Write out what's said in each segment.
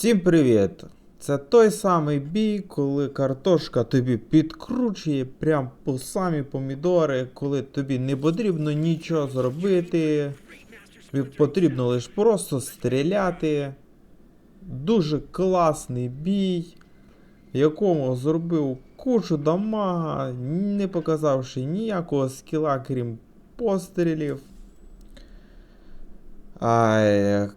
Всім привіт! Це той самий бій, коли картошка тобі підкручує прям по самі помідори, коли тобі не потрібно нічого зробити. Тобі потрібно лише просто стріляти. Дуже класний бій, в якому зробив кучу дамага, не показавши ніякого скіла, крім пострілів. Ай,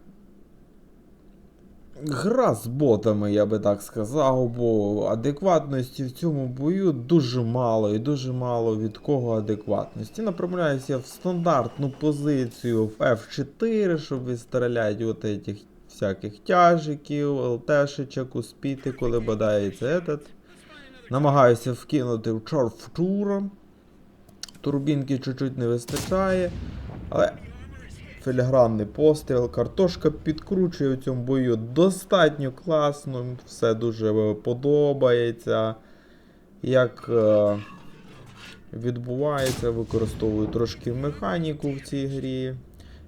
Гра з ботами, я би так сказав, бо адекватності в цьому бою дуже мало і дуже мало від кого адекватності. Направляюся в стандартну позицію в F4, щоб відстріляти от этих всяких тяжиків, ЛТшечок, успіти, коли бодається этот. Намагаюся вкинути в чорфтура. Турбінки чуть-чуть не вистачає, але філігранний постріл. Картошка підкручує в цьому бою достатньо класно. Все дуже е, подобається. Як е, відбувається, використовую трошки механіку в цій грі.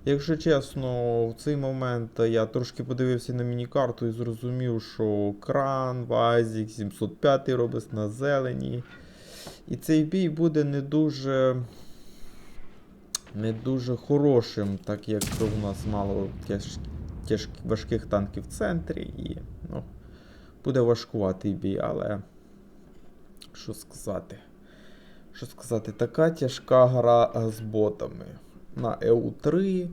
Якщо чесно, в цей момент я трошки подивився на міні-карту і зрозумів, що кран, Вазік, 705 робить на зелені. І цей бій буде не дуже не дуже хорошим, так як у нас мало тяж, важких танків в центрі і ну, буде важкуватий бій, але що сказати? Що сказати, така тяжка гра е, з ботами. На EU3.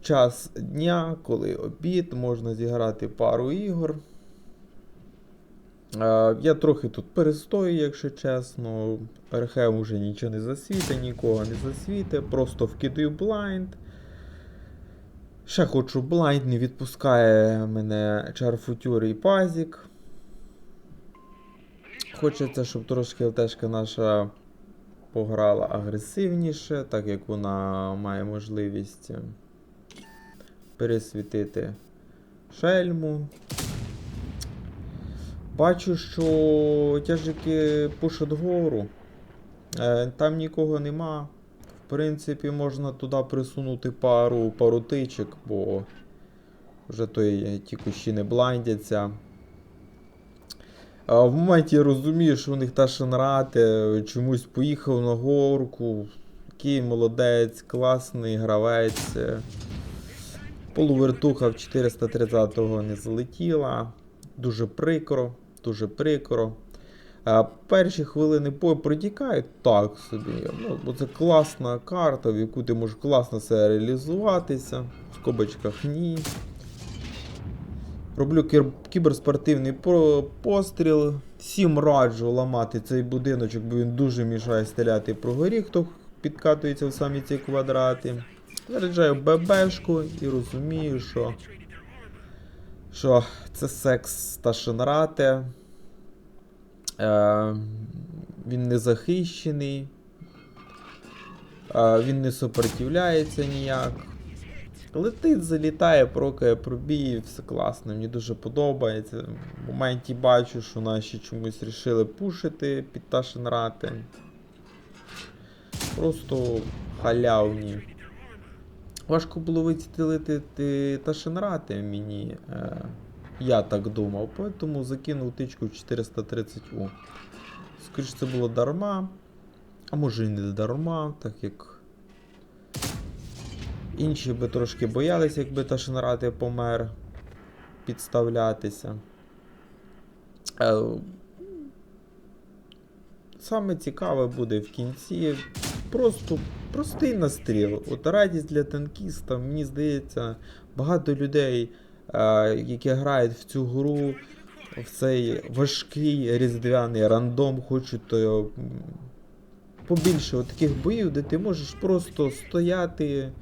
Час дня, коли обід, можна зіграти пару ігор. Е, Я трохи тут перестою, якщо чесно. Архем уже нічого не засвіте, нікого не засвіте. Просто вкидаю блайнд. Ще хочу блайнд, не відпускає мене Чарфутюр і Пазік. Хочеться, щоб трошки ЛТшка наша пограла агресивніше, так як вона має можливість пересвітити шельму. Бачу, що тяжики пушать вгору. Е, Там нікого нема. В принципі, можна туди присунути пару пару тичок, бо вже той, ті кущі не блайндяться. А в моменті розумію, що у них та Шенрате чомусь поїхав на горку. Який молодець, класний гравець. Полувертуха в 430-го не залетіла. Дуже прикро, дуже прикро. Перші хвилини бою протікають так собі. Ну, бо це класна карта, в яку ти можеш класно себе реалізуватися. В скобочках ні. Роблю кіберспортивний постріл. Всім раджу ламати цей будиночок, бо він дуже мішає стріляти по горі, хто підкатується в самі ці квадрати. Заряджаю ББшку і розумію, що, що це секс та Шенрате. Е, він не захищений. Е, він не супротивляється ніяк. Летить, залітає, прокає пробій, все класно, мені дуже подобається. В моменті бачу, що наші чомусь рішили пушити під Ташенрати. Просто халявні. Важко було вицілити Ташенрати мені. Е, я так думав, тому закинув тичку 430У. Скоріше це було дарма. А може і не дарма, так як. Інші би трошки боялися, якби Ташенрати помер підставлятися. Е, Саме цікаве буде в кінці. Просто простий настріл. От радість для танкіста, мені здається, багато людей, е, які грають в цю гру, в цей важкий різдвяний рандом, хочуть то, побільше от таких боїв, де ти можеш просто стояти е,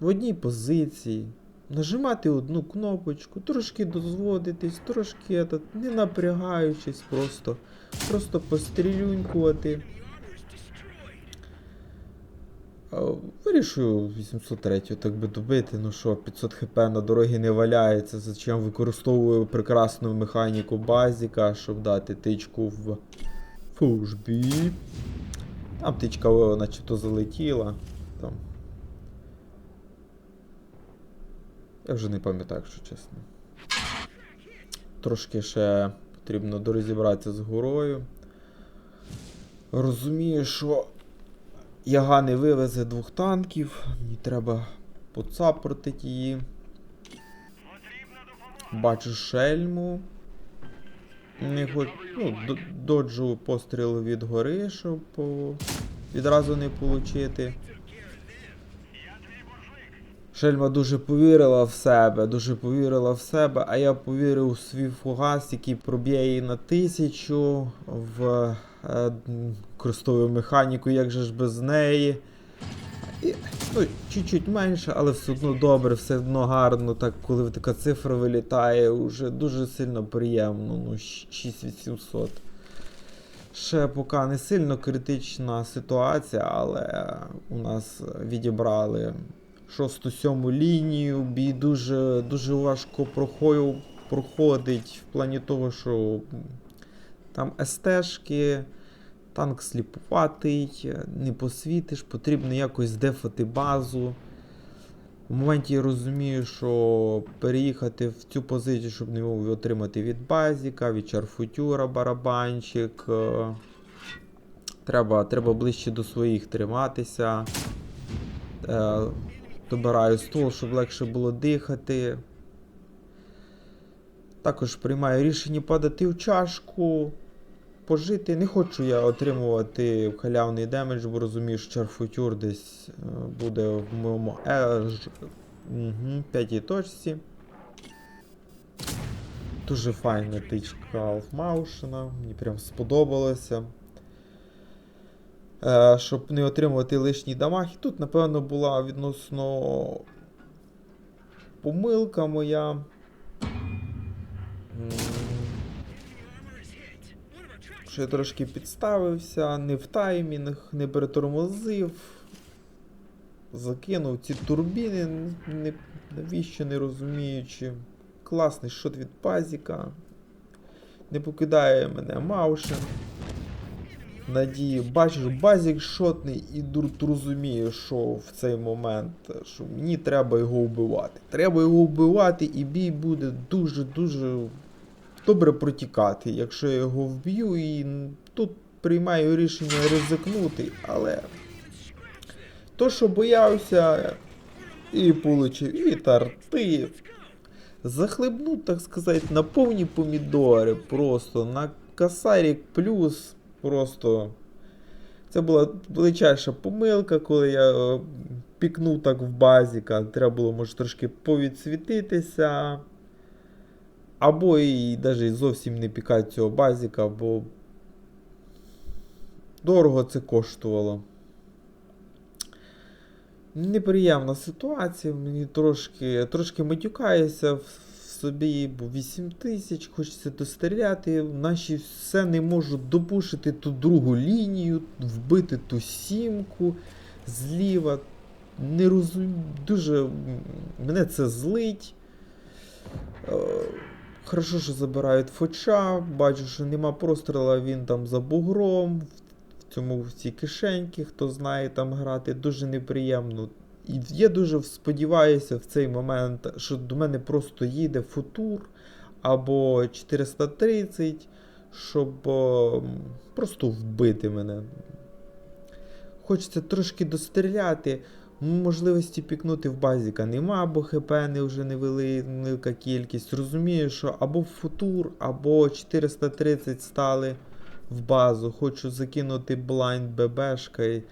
в одній позиції, нажимати одну кнопочку, трошки дозводитись, трошки этот, не напрягаючись, просто, просто пострілюнькувати. Вирішую 803 так би добити, ну що, 500 хп на дорогі не валяється, зачем використовую прекрасну механіку базіка, щоб дати тичку в фужбі. Там тичка о, начебто залетіла. Там. Я вже не пам'ятаю, якщо чесно. Трошки ще потрібно дорозібратися з горою. Розумію, що Яга не вивезе двох танків, мені треба поцапортити її. Бачу шельму. Не хоч... ну, доджу постріл від гори, щоб відразу не получити. Шельма дуже повірила в себе, дуже повірила в себе, а я повірив у свій фугас, який проб'є її на тисячу в м, крестову механіку, як же ж без неї. І, ну, чуть-чуть менше, але все одно добре, все одно гарно, так коли така цифра вилітає, вже дуже сильно приємно. Ну, 6800. Ще поки не сильно критична ситуація, але у нас відібрали шосту-сьому лінію. Бій дуже, дуже важко проходить в плані того, що там СТшки, танк сліпуватий, не посвітиш, потрібно якось дефати базу. У моменті я розумію, що переїхати в цю позицію, щоб не мов отримати від базіка, від чарфутюра барабанчик. е, Треба, треба ближче до своїх триматися. Е, добираю ствол, щоб легше було дихати. Також приймаю рішення падати в чашку, пожити. Не хочу я отримувати халявний демедж, бо розумію, що чарфутюр десь е, буде в моєму еж... угу, п'ятій точці. Дуже файна тичка Алфмаушена, мені прям сподобалося. Е, щоб не отримувати лишній дамаг. І тут, напевно, була відносно помилка моя. Що я трошки підставився, не в таймінг, не перетормозив. Закинув ці турбіни, не, навіщо не розуміючи. Класний шот від пазіка. Не покидає мене Маушен. Надії, бачиш, базік шотний і дурт розуміє, що в цей момент, що мені треба його вбивати. Треба його вбивати, і бій буде дуже-дуже добре протікати, якщо я його вб'ю, і тут приймаю рішення ризикнути, але то, що боявся, і получив, і тарти. Захлебнув, так сказати, на повні помідори, просто на касарік плюс. Просто це була величайша помилка, коли я е, пікнув так в базіка. Треба було, може, трошки повідсвітитися. Або і навіть зовсім не пікати цього базіка, бо дорого це коштувало. Неприємна ситуація, мені трошки, трошки матюкаюся в собі, бо 8 тисяч, хочеться достріляти, наші все не можуть допушити ту другу лінію, вбити ту сімку зліва. Не розумію, дуже мене це злить. Хорошо, що забирають фоча, бачу, що нема простріла, він там за бугром, в цьому в цій кишеньки, хто знає там грати, дуже неприємно. І я дуже сподіваюся в цей момент, що до мене просто їде футур або 430, щоб е, просто вбити мене. Хочеться трошки достріляти. Можливості пікнути в базіка нема, бо ХП не вже невелика кількість. Розумію, що або футур, або 430 стали в базу. Хочу закинути блайнд ББшкою.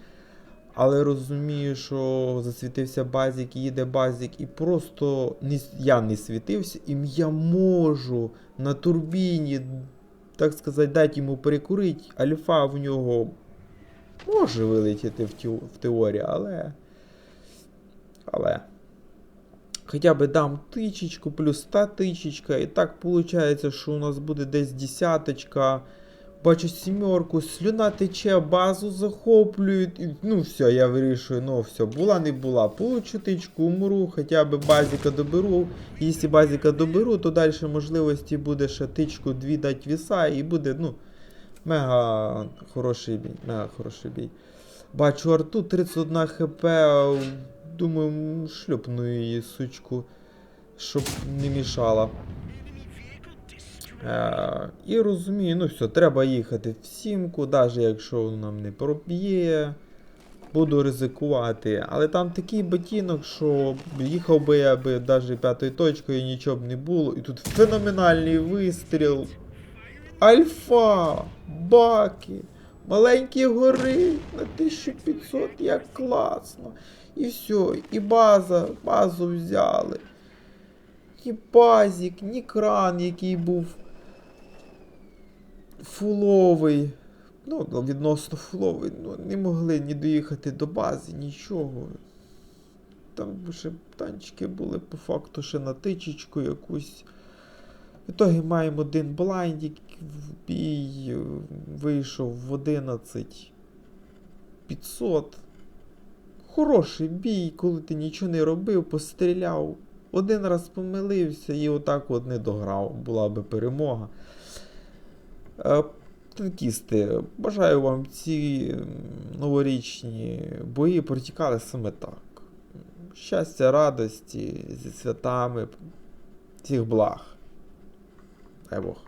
Але розумію, що засвітився базік, їде базік, і просто не, я не світився, і я можу на турбіні, так сказати, дати йому перекурити. Альфа в нього може вилетіти в, тю, в теорії, але. Але. Хоча би дам тичечку, плюс та тичечка, і так виходить, що у нас буде десь десяточка. Бачу сімерку, слюна тече, базу захоплюють. І, ну все, я вирішую, ну все, була не була. Получу тичку, умру, хоча б базіка доберу. Якщо базіка доберу, то далі можливості буде ще тичку дві дати віса і буде, ну, мега хороший бій. Мега хороший бій. Бачу арту 31 хп. Думаю, м, шльопну її сучку. щоб не мішала. Е, і розумію, ну все, треба їхати в сімку, навіть якщо нам не проб'є. Буду ризикувати. Але там такий ботинок, що їхав би я би навіть п'ятою точкою, нічого б не було. І тут феноменальний вистріл. Альфа, баки, маленькі гори на 1500, як класно. І все, і база, базу взяли. Ні базік, ні кран, який був фуловий. Ну, відносно фуловий, ну, не могли ні доїхати до бази, нічого. Там ще танчики були по факту ще на тичечку якусь. В ітогі маємо один блайндік в бій, вийшов в 11 500. Хороший бій, коли ти нічого не робив, постріляв. Один раз помилився і отак от не дограв. Була би перемога. Е, Танкісти, бажаю вам ці новорічні бої протікали саме так. Щастя, радості, зі святами, всіх благ. Дай Бог.